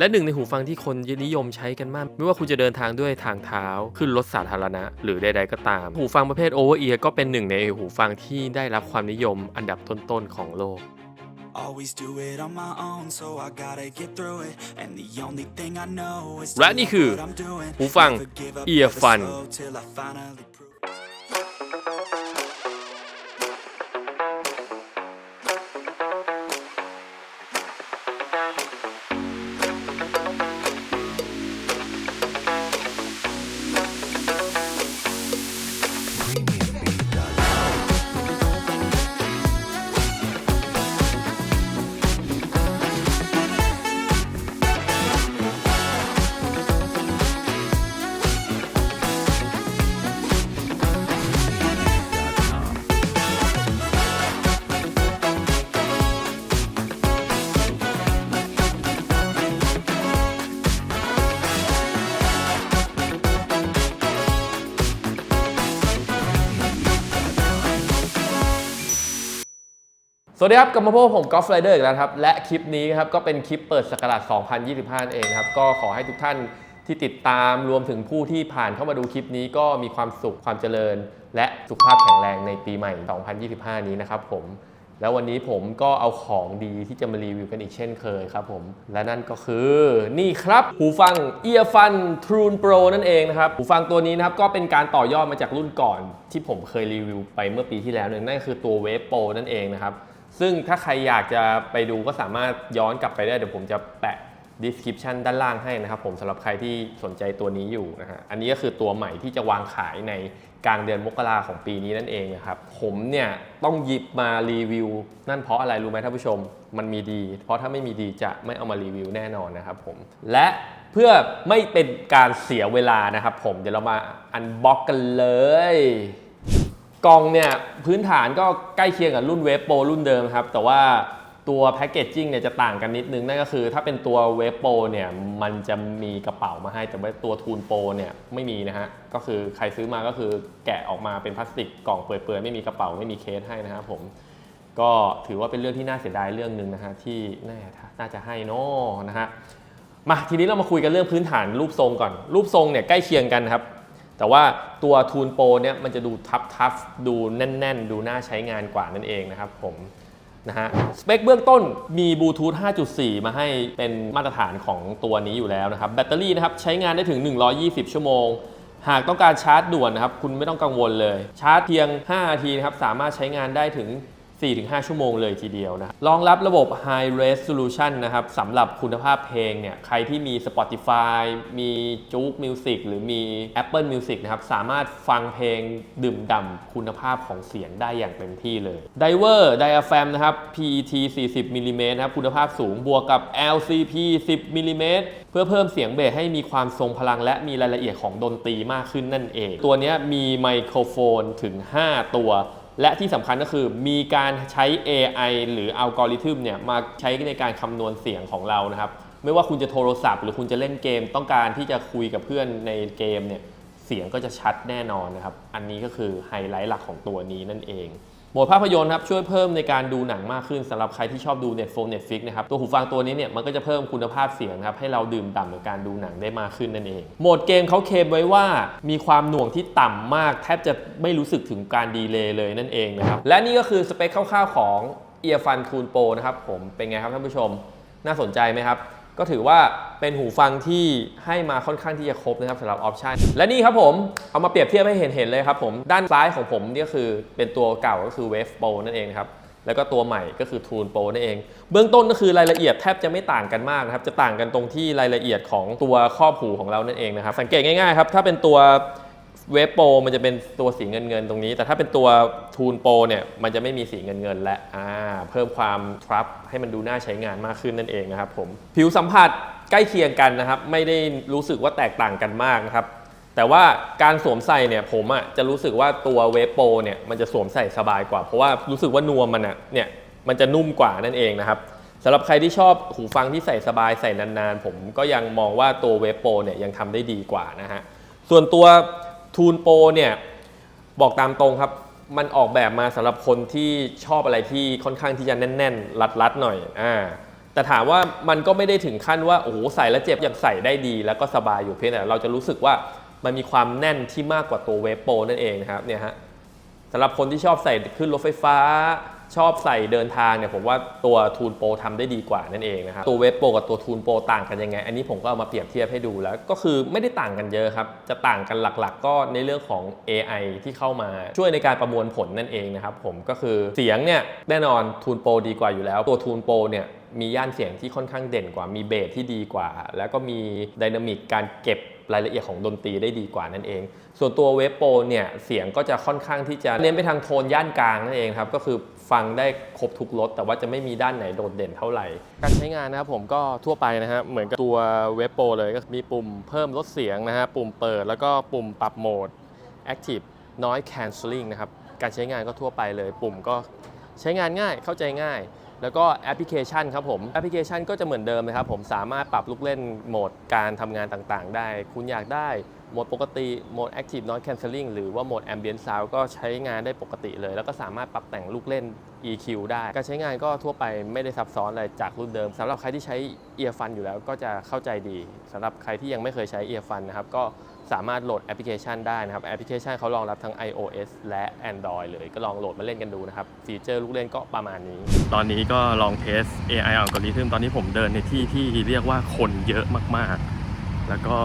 และหนึ่งในหูฟังที่คนนิยมใช้กันมาก ไม่ว่าคุณจะเดินทางด้วยทางเท้าขึ้นรถสาธารณะ หรือใดๆก็ตาม หูฟังประเภท Over Ear ก็เป็นหนึ่งในหูฟังที่ได้รับความนิยมอันดับต้นๆของโลก Always do it on my own, so I gotta get through it. And the only thing I know is to และนี่ love คือ what I'm doing. หูฟัง Never give up, Ear never สวัสดีครับกลับมาพบกับผมกอล์ฟไรเดอร์อีกแล้วครับ และคลิปนี้ครับก็เป็นคลิปเปิดสกราช2025นั่นเองครับ ก็ขอให้ทุกท่านที่ติดตามรวมถึงผู้ที่ผ่านเข้ามาดูคลิปนี้ก็มีความสุขความเจริญ และสุขภาพแข็งแรงในปีใหม่ 2025 นี้นะครับผม แล้ววันนี้ผมก็เอาของดีที่จะมารีวิวกันอีกเช่นเคยครับผม และนั่นก็คือนี่ครับ หูฟัง Earfun Trune Pro นั่นเองนะครับ หูฟังตัวนี้นะครับก็เป็นการต่อยอดมาจากรุ่นก่อน ที่ผมเคยรีวิวไปเมื่อปีที่แล้วนั่นคือตัว Wave Pro นั่นเองนะครับ ซึ่งถ้าใครอยากจะไปดูก็สามารถย้อนกลับไปได้ เดี๋ยวผมจะแปะ description ด้านล่างให้นะครับผมสำหรับใครที่สนใจตัวนี้อยู่นะฮะอันนี้ก็คือตัวใหม่ที่จะวางขายในกลางเดือนมกราของปีนี้นั่นเองนะครับผมเนี่ยต้องหยิบมารีวิว นั่นเพราะอะไรรู้ไหมท่านผู้ชม มันมีดี เพราะถ้าไม่มีดีจะไม่เอามารีวิวแน่นอนนะครับผมและเพื่อไม่เป็นการเสียเวลานะครับผมเดี๋ยวเรามาอันบ็อกกันเลย กล่องเนี่ยพื้นฐานก็ใกล้เคียงกับรุ่นเวฟโปรรุ่นเดิมครับ แต่ว่าตัวแพคเกจจิ้งเนี่ยจะต่างกันนิดนึง นั่นก็คือถ้าเป็นตัวเวฟโปรเนี่ยมันจะมีกระเป๋ามาให้ แต่ว่าตัวทูนโปรเนี่ยไม่มีนะฮะ ก็คือใครซื้อมาก็คือแกะออกมาเป็นพลาสติกกล่องเปื่อยๆ ไม่มีกระเป๋าไม่มีเคสให้นะครับผมก็ถือว่าเป็นเรื่องที่น่าเสียดายเรื่องหนึ่งนะฮะที่น่าน่าจะให้นอนะฮะมาทีนี้เรามาคุยกันเรื่องพื้นฐานรูปทรงก่อน รูปทรงเนี่ยใกล้เคียงกันครับ แต่ว่าตัวทูนโปรเนี่ยมันจะดูทับทับดูแน่น ๆ ดูน่าใช้งานกว่านั่นเองนะครับผมนะฮะสเปคเบื้องต้นมีบลูทูธ 5.4 มาให้เป็นมาตรฐานของตัวนี้อยู่แล้วนะครับ แบตเตอรี่นะครับใช้งานได้ถึง 120 ชั่วโมง หากต้องการชาร์จด่วนนะครับ คุณไม่ต้องกังวลเลย ชาร์จเพียง 5 นาทีนะครับ สามารถใช้งานได้ถึง 4-5 ชั่วโมงเลยทีเดียวนะรองรับระบบ High Resolution นะครับสำหรับคุณภาพเพลงเนี่ยใครที่มี Spotify มีจุก Music หรือมี Apple Music นะครับสามารถฟังเพลงดื่มด่ำคุณภาพของเสียงได้อย่างเต็มที่เลย Diver Diaphragm นะครับ PET 40มิลลิเมตรนะครับคุณภาพสูงบวกกับ LCP 10มิลลิเมตรเพื่อเพิ่มเสียงเบสให้มีความทรงพลังและมีรายละเอียดของดนตรีมากขึ้นนั่นเอง ตัวนี้มีไมโครโฟนถึง 5 ตัว และที่สำคัญก็คือมีการใช้ AI หรืออัลกอริทึมเนี่ยมาใช้ในการคำนวณเสียงของเรานะครับ ไม่ว่าคุณจะโทรศัพท์ หรือคุณจะเล่นเกม ต้องการที่จะคุยกับเพื่อนในเกมเนี่ยเสียงก็จะชัดแน่นอนนะครับ อันนี้ก็คือไฮไลท์หลักของตัวนี้นั่นเอง โหมดภาพยนตร์ครับช่วยเพิ่มในการดูหนังมากขึ้นสำหรับใครที่ชอบดู Netflix Netflix นะครับตัวหูฟังตัวนี้เนี่ยมันก็จะเพิ่มคุณภาพเสียงครับให้เราดื่มด่ำกับการดูหนังได้มากขึ้นนั่นเอง โหมดเกมเขาเคลมไว้ว่ามีความหน่วงที่ต่ำมาก แทบจะไม่รู้สึกถึงการดีเลย์เลยนั่นเองนะครับและนี่ก็คือสเปคคร่าวๆของ Earfun Tool Pro นะครับผมเป็นไงครับท่านผู้ชม น่าสนใจไหมครับ ก็ถือว่าเป็นหูฟังที่ให้มาค่อนข้างที่จะครบนะครับสำหรับออปชันและนี่ครับผมเอามาเปรียบเทียบให้เห็นเห็นเลยครับผมด้านซ้ายของผมนี่ก็คือเป็นตัวเก่าก็คือ Wave Pro นั่นเองครับแล้วก็ตัวใหม่ก็คือ Tool Pro นั่นเอง เบื้องต้นก็คือรายละเอียดแทบจะไม่ต่างกันมากนะครับ จะต่างกันตรงที่รายละเอียดของตัวครอบหูของเรานั่นเองนะครับ สังเกตง่ายๆครับ ถ้าเป็นตัว เวฟโปรมันจะเป็นตัวสีเงินเงินตรงนี้ แต่ถ้าเป็นตัวทูนโปรเนี่ยมันจะไม่มีสีเงินเงินและอ่าเพิ่มความทรัพให้มันดูน่าใช้งานมากขึ้นนั่นเองนะครับผมผิวสัมผัสใกล้เคียงกันนะครับ ไม่ได้รู้สึกว่าแตกต่างกันมากนะครับแต่ว่าการสวมใส่เนี่ยผมอะจะรู้สึกว่าตัวเวฟโปรเนี่ยมันจะสวมใส่สบายกว่า เพราะว่ารู้สึกว่านวมมันอะเนี่ยมันจะนุ่มกว่านั่นเองนะครับสำหรับใครที่ชอบหูฟังที่ใส่สบายใส่นานๆ ผมก็ยังมองว่าตัวเวฟโปรเนี่ยยังทำได้ดีกว่านะฮะส่วนตัว ทูนโปรเนี่ยบอกตามตรงครับ มันออกแบบมาสำหรับคนที่ชอบอะไรที่ค่อนข้างที่จะแน่นๆ รัดๆหน่อยอ่าแต่ถามว่ามันก็ไม่ได้ถึงขั้นว่าโอ้โหใส่แล้วเจ็บยังใส่ได้ดี แล้วก็สบายอยู่เพียงแต่เราจะรู้สึกว่ามันมีความแน่นที่มากกว่าตัวเวฟโปรนั่นเองนะครับเนี่ยฮะสำหรับคนที่ชอบใส่ขึ้นรถไฟฟ้า ชอบใส่เดินทางเนี่ยผมว่าตัวทูนโปรทำได้ดีกว่านั่นเองนะครับตัวเวฟโปรกับตัวทูนโปรต่างกันยังไง อันนี้ผมก็เอามาเปรียบเทียบให้ดูแล้ว ก็คือไม่ได้ต่างกันเยอะครับ จะต่างกันหลักๆ ก็ในเรื่องของ AI ที่เข้ามาช่วยในการประมวลผลนั่นเองนะครับผมก็คือเสียงเนี่ยแน่นอนทูนโปรดีกว่าอยู่แล้ว ตัวทูนโปรเนี่ยมีย่านเสียงที่ค่อนข้างเด่นกว่ามีเบสที่ดีกว่า แล้วก็มีไดนามิกการเก็บ รายละเอียดของดนตรีได้ดีกว่านั่นเอง ส่วนตัวเวฟโปรเนี่ยเสียงก็จะค่อนข้างที่จะเน้นไปทางโทนย่านกลางนั่นเองครับก็คือฟังได้ครบทุกรสแต่ว่าจะไม่มีด้านไหนโดดเด่นเท่าไหร่ การใช้งานนะครับผมก็ทั่วไปนะฮะเหมือนกับตัวเวฟโปรเลยก็มีปุ่มเพิ่มลดเสียงนะฮะปุ่มเปิดแล้วก็ปุ่มปรับโหมด Active Noise Cancelling นะครับการใช้งานก็ทั่วไปเลย ปุ่มก็ใช้งานง่ายเข้าใจง่าย แล้วก็แอปพลิเคชันครับผม แอปพลิเคชันก็จะเหมือนเดิมนะครับผมสามารถปรับลูกเล่นโหมดการทำงานต่างๆ ได้ คุณอยากได้ โหมดปกติ โหมด Active Noise Cancelling หรือว่าโหมด Ambient Sound ก็ใช้งานได้ปกติเลย แล้วก็สามารถปรับแต่งลูกเล่น EQ ได้ การใช้งานก็ทั่วไปไม่ได้ซับซ้อนอะไรจากรุ่นเดิมสำหรับใครที่ใช้ Earfun อยู่แล้วก็จะเข้าใจดีสำหรับใครที่ยังไม่เคยใช้ Earfun นะครับก็สามารถโหลดแอปพลิเคชันได้นะครับ แอปพลิเคชันเขารองรับทั้ง iOS และ Android เลย ก็ลองโหลดมาเล่นกันดูนะครับ ฟีเจอร์ลูกเล่นก็ประมาณนี้ ตอนนี้ก็ลองเทส AI อัลกอริทึมตอนนี้ผมเดินในที่ที่เรียกว่าคนเยอะมากๆ แล้วก็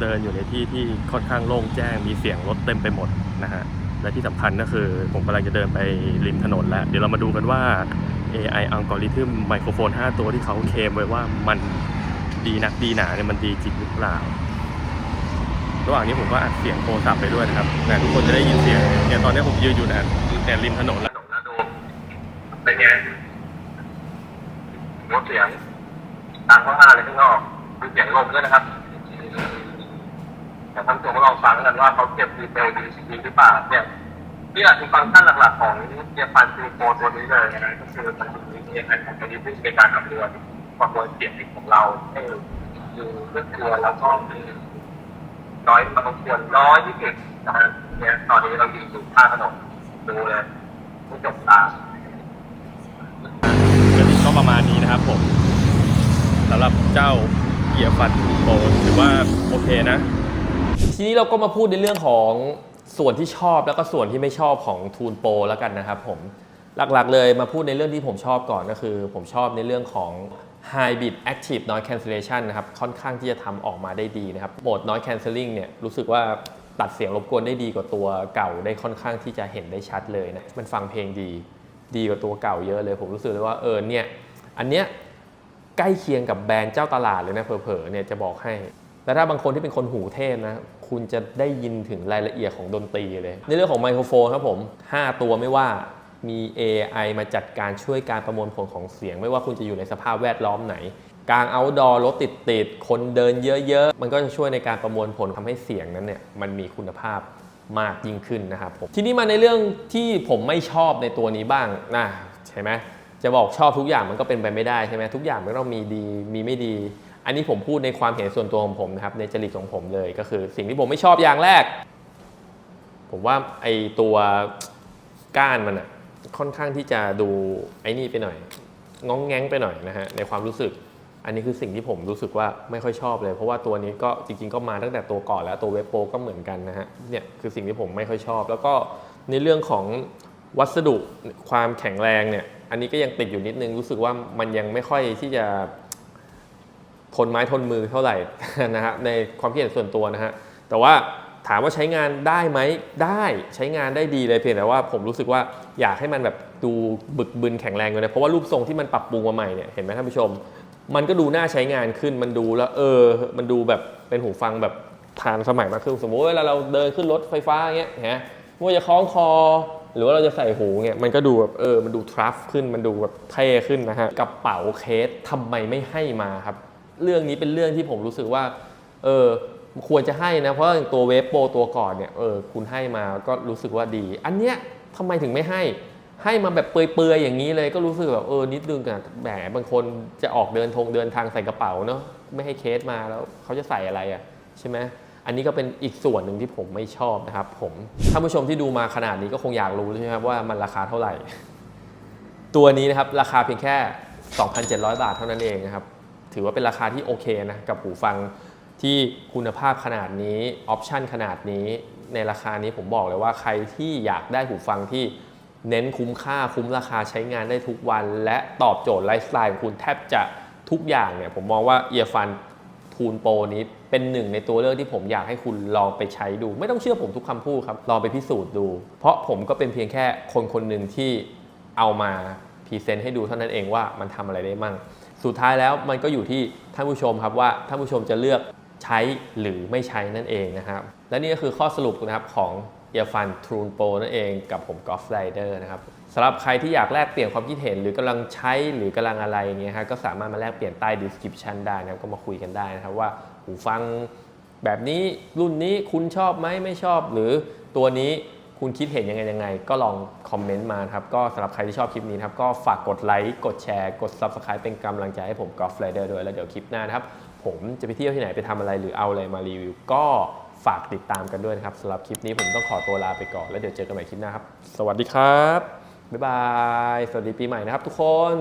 เดินอยู่ในที่ที่ค่อนข้างโล่งแจ้งมีเสียงรถเต็มไปหมดนะฮะและที่สำคัญก็คือผมกำลังจะเดินไปริมถนนแล้ว เดี๋ยวเรามาดูกันว่า AI อัลกอริทึมไมโครโฟน 5 ตัวที่เขาเคลมไว้ว่ามันดีนักดีหนาเนี่ยมันดีจริงหรือเปล่า ระหว่างนี้ผมก็อัดเสียงโทรศัพท์ไปด้วยนะครับนะทุกคนจะได้ยินเสียงเนี่ยตอนนี้ผมยืนอยู่นะแต่ริมถนนแล้วแล้วดูเป็นไงลดเสียงดังมากๆเลยข้างนอกมีเสียงลมด้วยนะครับ แต่ทั้งตัวก็ลองฟังกันว่าเขาเก็บดีเทลดีดีหรือเปล่าเนี่ยนี่แหละคือฟังก์ชันหลักๆของเกียร์ฟันซีโฟตัวนี้เลยนะก็คือมันมีเกียร์ไอคอนตัวนี้ซึ่งเป็นการคำนวณประมวลเสียงของเราให้ดูเรื่องตัวแล้วก็มีน้อยพอสมควรน้อยที่สุดนะฮะเนี่ยตอนนี้เราอยู่อยู่ข้างถนนดูเลยไม่จบตาก็ประมาณนี้นะครับผมสำหรับเจ้า เกียร์ฟันโปรถือว่าโอเคนะ ทีนี้เราก็มาพูดในเรื่องของส่วนที่ชอบแล้วก็ส่วนที่ไม่ชอบของทูนโปรแล้วกันนะครับผมหลักๆเลยมาพูดในเรื่องที่ผมชอบก่อนก็คือ ผมชอบในเรื่องของ High Bit Active Noise Cancellation นะครับค่อนข้างที่จะทำออกมาได้ดีนะครับโหมด Noise Cancelling เนี่ยรู้สึกว่าตัดเสียงรบกวนได้ดีกว่าตัวเก่าได้ค่อนข้างที่จะเห็นได้ชัดเลยนะมันฟังเพลงดี ดีกว่าตัวเก่าเยอะเลย ผมรู้สึกเลยว่าเออเนี่ยอันเนี้ย ใกล้เคียงกับแบรนด์เจ้าตลาดเลยนะเผลอๆเนี่ยจะบอกให้ แล้วถ้าบางคนที่เป็นคนหูเทพนะ คุณจะได้ยินถึงรายละเอียดของดนตรีเลย ในเรื่องของไมโครโฟนครับผม 5 ตัวไม่ว่ามี AI มาจัดการช่วยการประมวลผลของเสียง ไม่ว่าคุณจะอยู่ในสภาพแวดล้อมไหนกลาง outdoor รถติดติดๆคนเดินเยอะๆ มันก็จะช่วยในการประมวลผลทำให้เสียงนั้นเนี่ยมันมีคุณภาพมากยิ่งขึ้นนะครับผมทีนี้มาในเรื่องที่ผมไม่ชอบในตัวนี้บ้างนะใช่ไหม จะบอกชอบทุกอย่างมันก็เป็นไปไม่ได้ใช่ไหมทุกอย่างมันต้องมีดีมีไม่ดี อันนี้ผมพูดในความเห็นส่วนตัวของผมนะครับในจริตของผมเลยก็คือสิ่งที่ผมไม่ชอบอย่างแรก ผมว่าไอตัวก้านมันอะค่อนข้างที่จะดูไอ้นี่ไปหน่อยง้องแง้งไปหน่อยนะฮะในความรู้สึก อันนี้คือสิ่งที่ผมรู้สึกว่าไม่ค่อยชอบเลย เพราะว่าตัวนี้ก็จริง ๆ ก็มาตั้งแต่ตัวก่อนแล้วตัวเวบโปก็เหมือนกันนะฮะเนี่ยคือสิ่งที่ผมไม่ค่อยชอบ แล้วก็ในเรื่องของวัสดุความแข็งแรงเนี่ย อันนี้ก็ยังติดอยู่นิดนึงรู้สึกว่ามันยังไม่ค่อยที่จะทนไม้ทนมือเท่าไหร่นะฮะในความคิดเห็นส่วนตัวนะฮะแต่ว่าถามว่าใช้งานได้ไหมได้ใช้งานได้ดีเลยเพียงแต่ว่าผมรู้สึกว่าอยากให้มันแบบดูบึกบึนแข็งแรงเลยนะเพราะว่ารูปทรงที่มันปรับปรุงมาใหม่เนี่ยเห็นไหมท่านผู้ชม มันก็ดูน่าใช้งานขึ้นมันดูแล้วเออ มันดูแบบเป็นหูฟังแบบทานสมัยมากขึ้นสมมติเวลาเราเดินขึ้นรถไฟฟ้าเงี้ยฮะไม่ว่าจะคล้องคอ หรือว่าเราจะใส่หูเงี้ยมันก็ดูแบบเออมันดูทรัฟขึ้นมันดูแบบเท่ขึ้นนะฮะกระเป๋าเคสทำไมไม่ให้มาครับ เรื่องนี้เป็นเรื่องที่ผมรู้สึกว่าเออควรจะให้นะ เพราะอย่างตัวเวฟโปรตัวก่อนเนี่ยเออคุณให้มาก็รู้สึกว่าดี อันเนี้ยทำไมถึงไม่ให้ให้มาแบบเปื่อยๆอย่างนี้เลยก็รู้สึกแบบเออนิดนึงอะแหมบางคนจะออกเดินทงเดินทางใส่กระเป๋าเนาะไม่ให้เคสมาแล้วเขาจะใส่อะไรอะใช่ไหม อันนี้ก็เป็นอีกส่วนหนึ่งที่ผมไม่ชอบนะครับผมท่านผู้ชมที่ดูมาขนาดนี้ก็คงอยากรู้ใช่ไหมครับว่ามันราคาเท่าไหร่ ตัวนี้นะครับราคาเพียงแค่ 2,700 บาทเท่านั้นเองนะครับถือว่าเป็นราคาที่โอเคนะกับหูฟังที่คุณภาพขนาดนี้ออปชันขนาดนี้ ในราคานี้ผมบอกเลยว่าใครที่อยากได้หูฟังที่เน้นคุ้มค่าคุ้มราคาใช้งานได้ทุกวัน และตอบโจทย์ไลฟ์สไตล์ของคุณแทบจะทุกอย่างเนี่ยผมมองว่าเอียฟัน ทูนโปรนี้เป็นหนึ่งในตัวเลือกที่ผมอยากให้คุณลองไปใช้ดู ไม่ต้องเชื่อผมทุกคำพูดครับ ลองไปพิสูจน์ดู เพราะผมก็เป็นเพียงแค่คนคนหนึ่งที่เอามาพรีเซนต์ให้ดูเท่านั้นเองว่ามันทำอะไรได้มั่ง สุดท้ายแล้วมันก็อยู่ที่ท่านผู้ชมครับว่าท่านผู้ชมจะเลือกใช้หรือไม่ใช้นั่นเองนะครับ และนี่ก็คือข้อสรุปนะครับของ e a r f u n t r u n Pro นั่นเองกับผม Golf Rider นะครับ สำหรับใครที่อยากแลกเปลี่ยนความคิดเห็น หรือกำลังใช้หรือกำลังอะไรเงี้ยฮะก็สามารถมาแลกเปลี่ยนใต้ description ได้นะครับก็มาคุยกันได้นะครับว่าหูฟังแบบนี้รุ่นนี้คุณชอบไหมไม่ชอบ หรือตัวนี้คุณคิดเห็นยังไงยังไง ก็ลองคอมเมนต์มาครับก็สำหรับใครที่ชอบคลิปนี้ครับก็ฝากกดไลค์กดแชร์กด Subscribe เป็นกำลังใจให้ผม Golf Rider ด้วยแล้วเดี๋ยวคลิปหน้านะครับผมจะไปเที่ยวที่ไหนไปทำอะไรหรือเอาอะไรมารีวิว ก็ฝากติดตามกันด้วยนะครับสำหรับคลิปนี้ผมต้องขอตัวลาไปก่อนแล้วเดี๋ยวเจอกันใหม่คลิปหน้าครับ สวัสดีครับ บ๊ายบาย สวัสดีปีใหม่นะครับทุกคน